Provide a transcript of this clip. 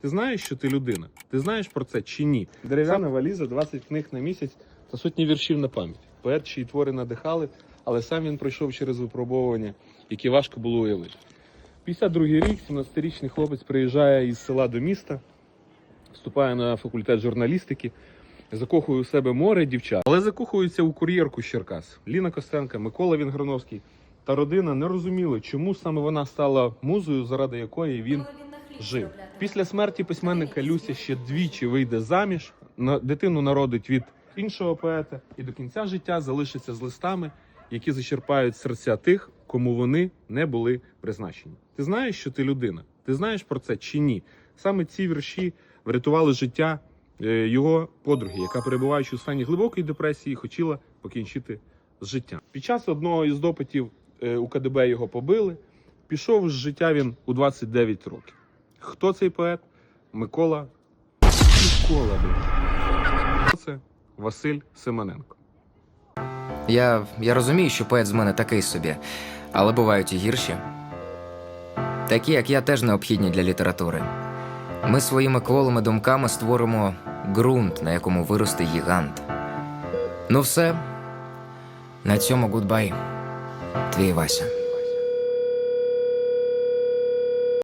Ти знаєш, що ти людина? Ти знаєш про це чи ні? Дерев'яна валіза, 20 книг на місяць та сотні віршів на пам'ять. Поет, чиї твори надихали, але сам він пройшов через випробовування, які важко було уявити. 52-й рік, 17-річний хлопець приїжджає із села до міста, вступає на факультет журналістики, закохує у себе море дівчат, але закохується у кур'єрку з Черкас. Ліна Костенка, Микола Вінграновський та родина не розуміли, чому саме вона стала музою, заради якої він жив. Після смерті письменника Люся ще двічі вийде заміж, на дитину народить від іншого поета і до кінця життя залишиться з листами, які зачерпають серця тих, кому вони не були призначені. Ти знаєш, що ти людина? Ти знаєш про це чи ні? Саме ці вірші врятували життя е, його подруги, яка, перебуваючи у стані глибокої депресії, хотіла покінчити з життям. Під час одного із допитів е, у КДБ його побили. Пішов з життя він у 29 років. Хто цей поет? Микола Микола. Це Василь Семененко. Я, я розумію, що поет з мене такий собі, але бувають і гірші. Такі, як я, теж необхідні для літератури. Ми своїми кволими думками створимо ґрунт, на якому виросте гігант. Ну все. На цьому гудбай. Твій Вася.